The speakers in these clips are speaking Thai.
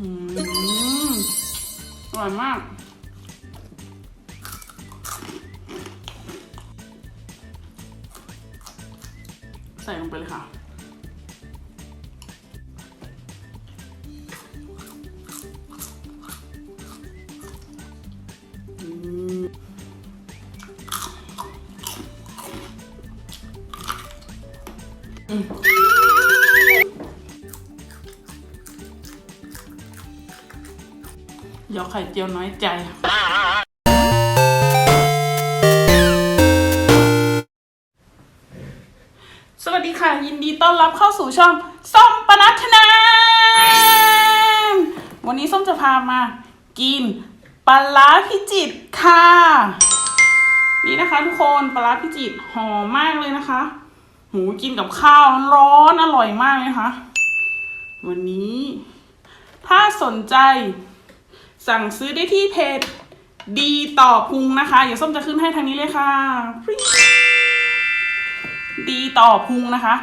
อืมอร่อยมาก ใส่ลงไปเลยค่ะ ยอไข่เจียวน้อยใจ สวัสดีค่ะ ยินดีต้อนรับเข้าสู่ช่องส้มปนัทนาวันนี้ส้มจะพามา กินปลาร้าพิจิตรค่ะ นี่นะคะทุกคนปลาร้าพิจิตรหอมมากเลยนะคะ หูกินกับข้าวร้อนอร่อยมากเลยค่ะวันนี้ถ้าสนใจ สั่งซื้อได้ที่เพจดีต่อพุงนะคะ เดี๋ยวส้มจะขึ้นให้ทางนี้เลยค่ะ ดีต่อพุงนะคะ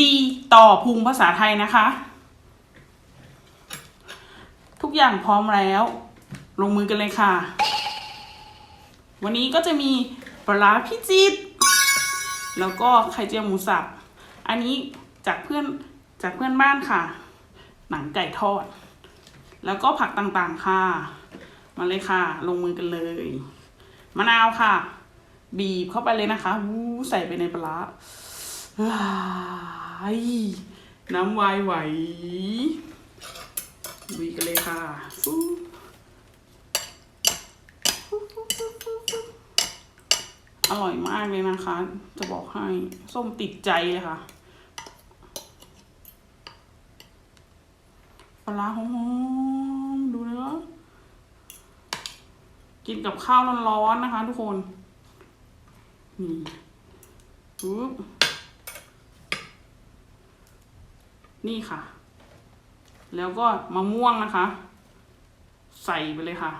ดีต่อพุงภาษาไทยนะคะ ทุกอย่างพร้อมแล้ว ลงมือกันเลยค่ะ วันนี้ก็จะมีปลาร้าพิจิตรแล้วก็ไข่เจียวหมูสับ อันนี้จากเพื่อนจากเพื่อนบ้านค่ะ หนังไก่ทอด แล้วก็ผักต่างๆค่ะ มาเลยค่ะ ลงมือกันเลย มะนาวค่ะ บีบเข้าไปเลยนะคะวู้ใส่ไปในปลาร้ายน้ำวายไหวบีกันเลยค่ะฟูอร่อยมากเลยนะคะ จะบอกให้ ส้มติดใจเลยค่ะ ปลาหอมๆดูเนื้อ กินกับข้าวร้อนๆนะคะ ทุกคน นี่ปุ๊บนี่ค่ะ แล้วก็มะม่วงนะคะ ใส่ไปเลยค่ะ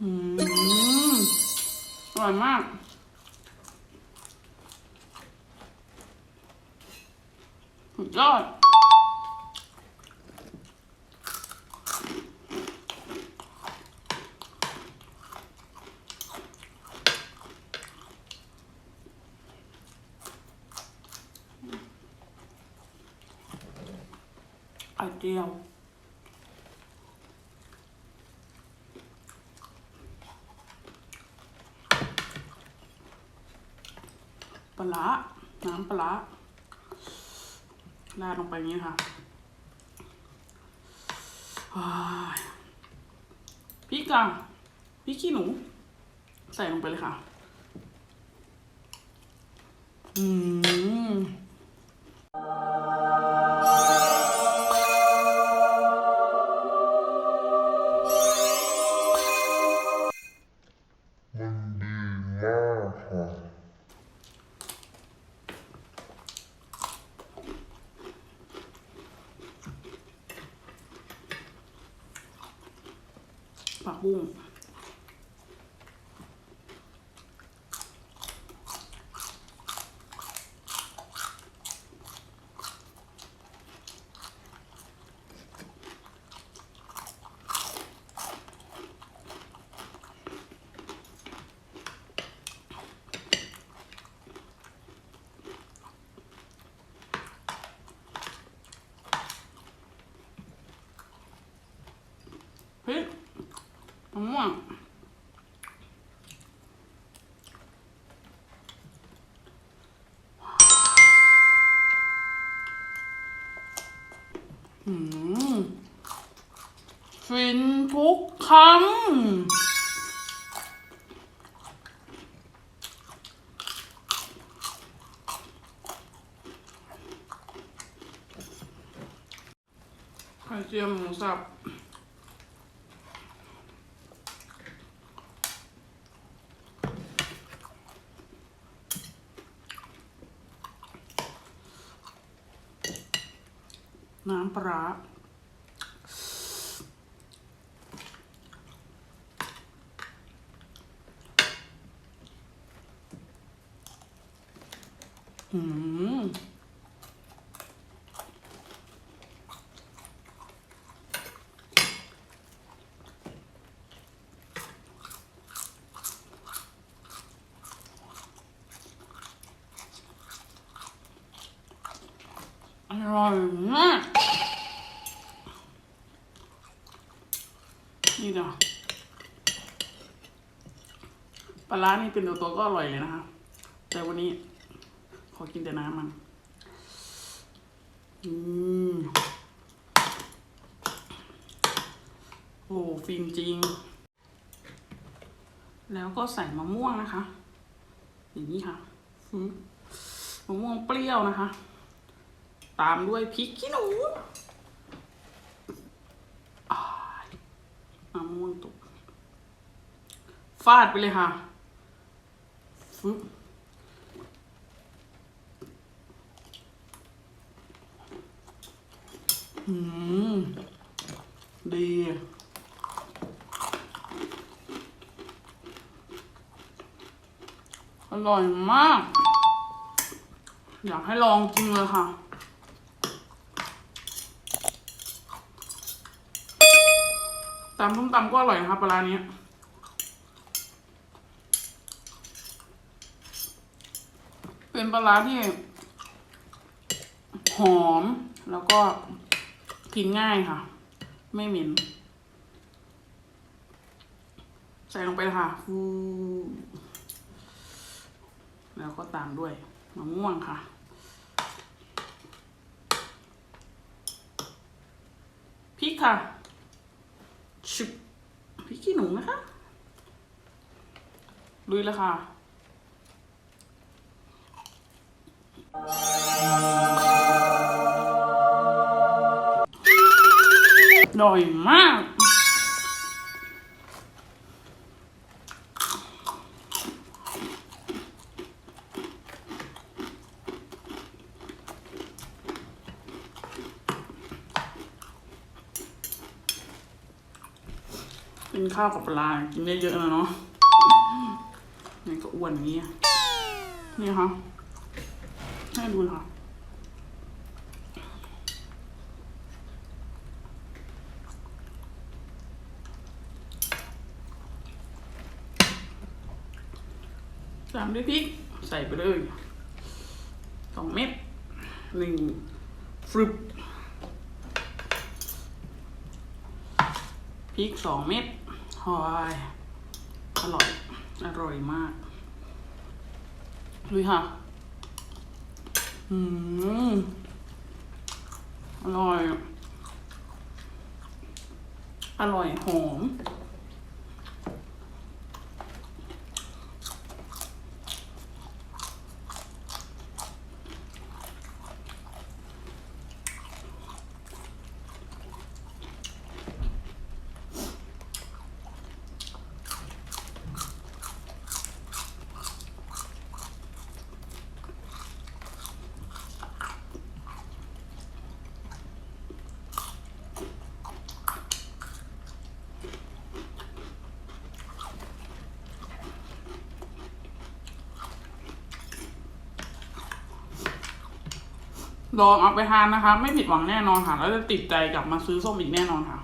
อืมอร่อยมาก ยอด ไอเดียวปลาร้าน้ำป ลาราดลงไปงนี้ค่ะพริกอะพริกขี้หนู ใส่ลงไปเลยค่ะ อืม ฟินทุกคำไข่เจียวหมูสับ ปลาอืมอร่อยมาก ลาร้านี่เป็นตัวตัวก็อร่อยเลยนะคะแต่วันนี้ ขอกินแต่น้ำมัน อืมโอ้ฟินจริง แล้วก็ใส่มะม่วงนะคะ อย่างนี้ค่ะมะม่วงเปรี้ยวนะคะ ตามด้วยพริกขี้หนูมะม่วงตกฟาดไปเลยค่ะ ฟึบอืม ดี อร่อยมาก อยากให้ลองกินเลยค่ะตำส้มตำก็อร่อยนะคะปลาร้านี้ เป็นปลาร้าที่หอม แล้วก็กินง่ายค่ะ ไม่เหม็น ใส่ลงไปค่ะฟูแล้วก็ตามด้วยมะม่วงค่ะพริกค่ะชุบพริกขี้หนูนะคะลุยแล้วค่ะ อร่อยมาก กินข้าวกับปลา กินได้เยอะนะเนาะนี่ก็อ้วนอย่างนี้อะนี่ค่ะ ให้ดูค่ะตามด้วยพริก ใส่ไปเลยสองเม็ดหนึ่งฟรึบพริกสองเม็ดหอยอร่อย อร่อยมากดูค่ะ อืมอร่อย อร่อยหอม ลองเอาไปทานนะคะ ไม่ผิดหวังแน่นอนค่ะ แล้วจะติดใจกลับมาซื้อส้มอีกแน่นอนค่ะ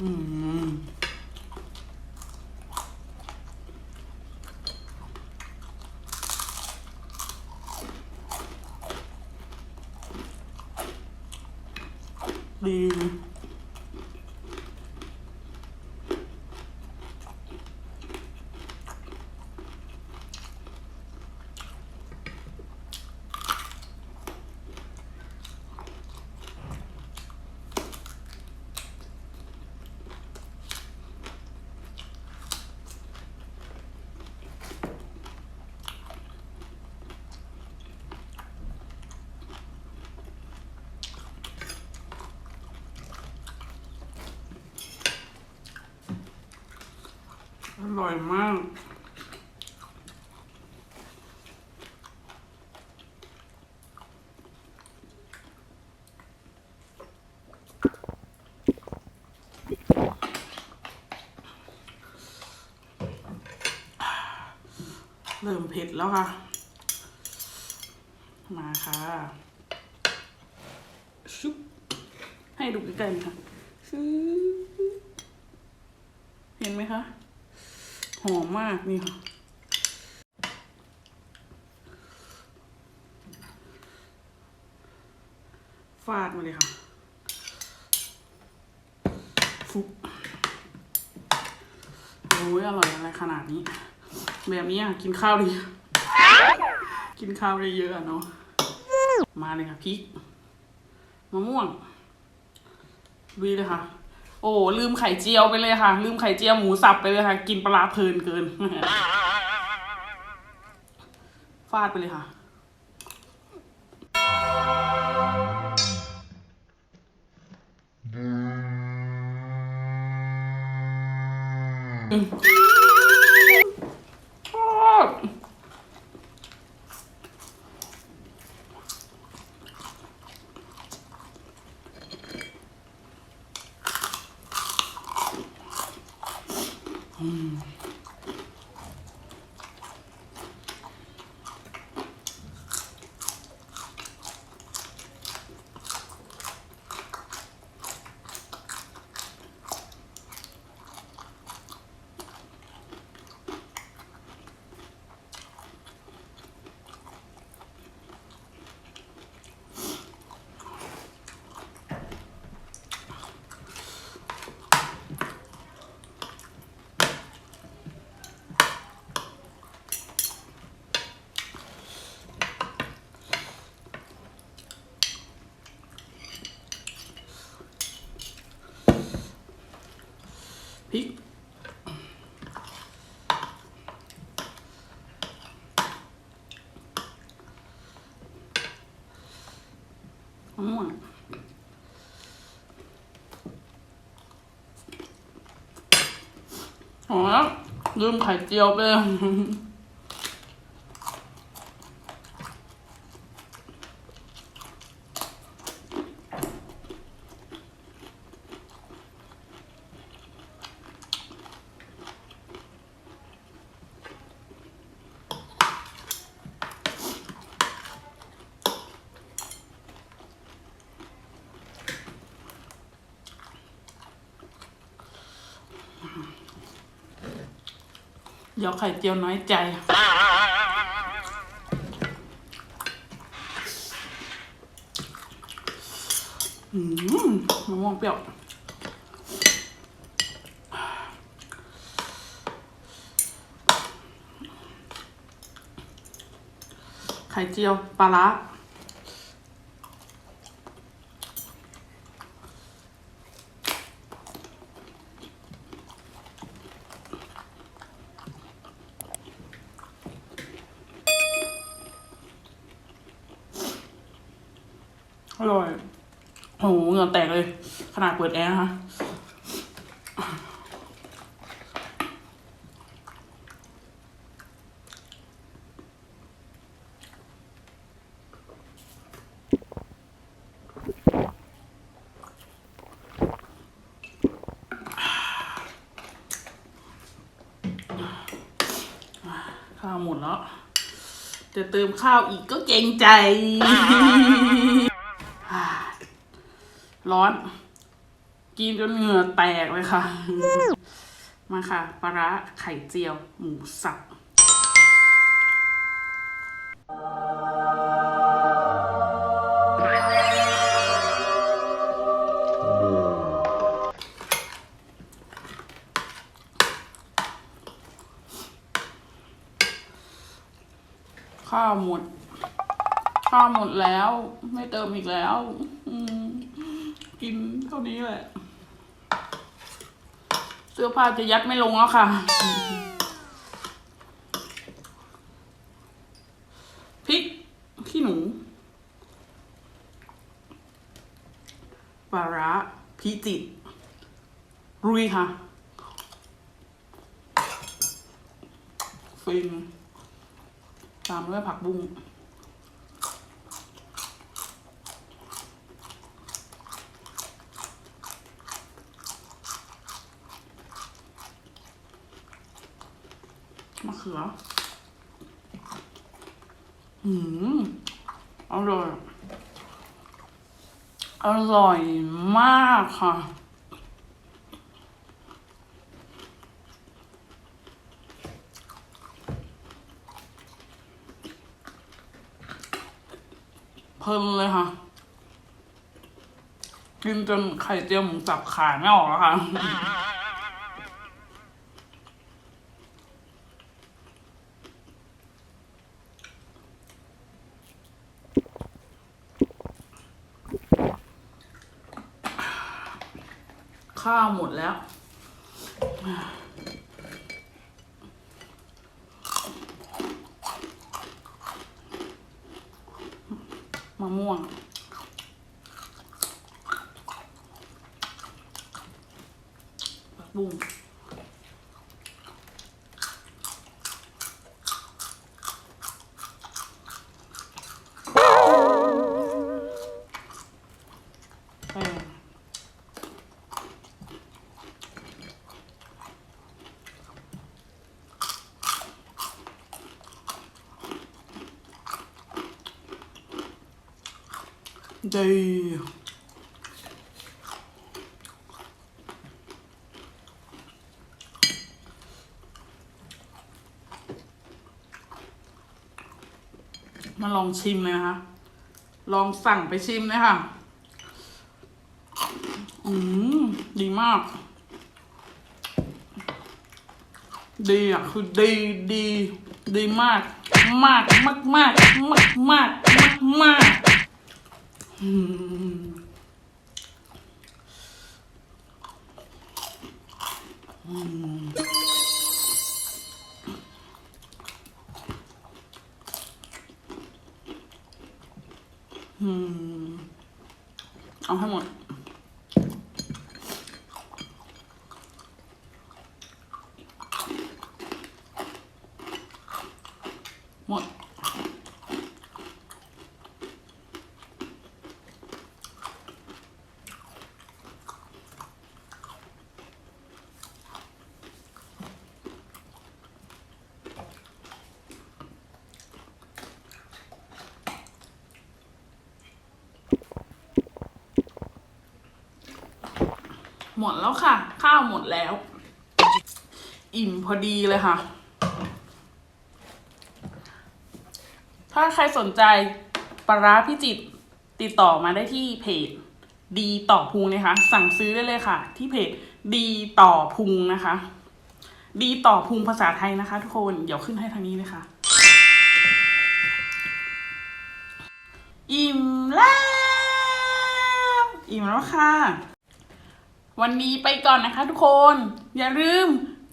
อืม ดี อ ร่อยมาก เริ่มเผ็ดแล้วค่ะ มาค่ะ ชุบ ให้ดูใกล้ๆค่ะ เห็นไหมคะ หอมมากนี่ค่ะฟาดมาเลยค่ะ ฟุบโอ้ยอร่อยอะไรขนาดนี้ แบบนี้อะ กินข้าวดี กินข้าวได้เยอะเนาะ มาเลยค่ะพริก มะม่วงลุยเลยค่ะ โอ้ลืมไข่เจียวไปเลยค่ะ ลืมไข่เจียวหมูสับไปเลยค่ะ กินปลาเพลินเกินฟาดไปเลยค่ะช ม่วงอ๋อลืมไข่เจียวไป เลยเดี๋ยวไข่เจียวน้อยใจ อืมมะม่วงเปรี้ยวไข่เจียวปลาร้า ร่อยโอ้โหเหงื่อแตกเลย ขนาดเปิดแอร์นะคะข้าวหมดแล้วจะเติมข้าวอีกก็เกรงใจ ร้อน กินจนเหงื่อแตกเลยค่ะ มาค่ะปลาร้าไข่เจียว หมูสับข้าวหมด ข้าวหมดแล้ว ไม่เติมอีกแล้ว ท่านี้แหละ เสื้อผ้าจะยัดไม่ลงแล้วค่ะพริกขี้หนูปลาร้าพิจิตรรุยค่ะฟินตามด้วยผักบุ้ง มะเขืออืมอร่อยอร่อยมากค่ะ เพลินเลยค่ะ กินจนไข่เจียวหมูสับขายไม่ออกแล้วค่ะ ข้าวหมดแล้ว มะม่วงปักบุ้งแป้ง ดีมาลองชิมเลยนะคะ ลองสั่งไปชิมเลยค่ะ อืมดีมาก ดีอะ คือดีดี ดีมาก มากมากมากมากมากมากมาก อืมอืมอืมเอาให้หมด หมด หมดแล้วค่ะ ข้าวหมดแล้ว อิ่มพอดีเลยค่ะ ถ้าใครสนใจปลาร้าพิจิตติดต่อมาได้ที่เพจดีต่อพุงนะคะ สั่งซื้อได้เลยค่ะ ที่เพจดีต่อพุงนะคะ ดีต่อพุงภาษาไทยนะคะ ทุกคน เดี๋ยวขึ้นให้ทางนี้เลยค่ะ อิ่มแล้ว อิ่มแล้วค่ะ วันนี้ไปก่อนนะคะทุกคน อย่าลืม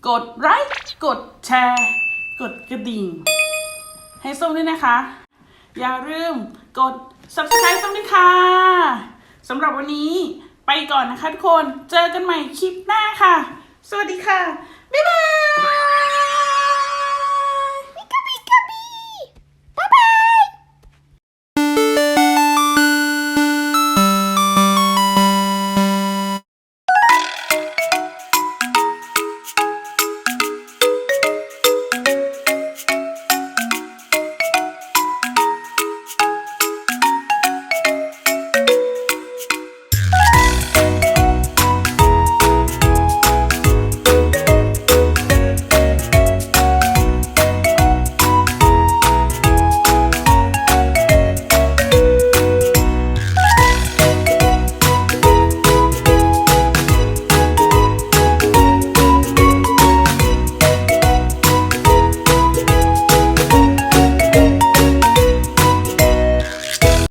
กดไลค์กดแชร์ กดกระดิ่ง ให้ส้มด้วยนะคะ อย่าลืมกด subscribe ส้มด้วยค่ะสำหรับวันนี้ไปก่อนนะคะทุกคน เจอกันใหม่คลิปหน้าค่ะ สวัสดีค่ะ บ๊ายบาย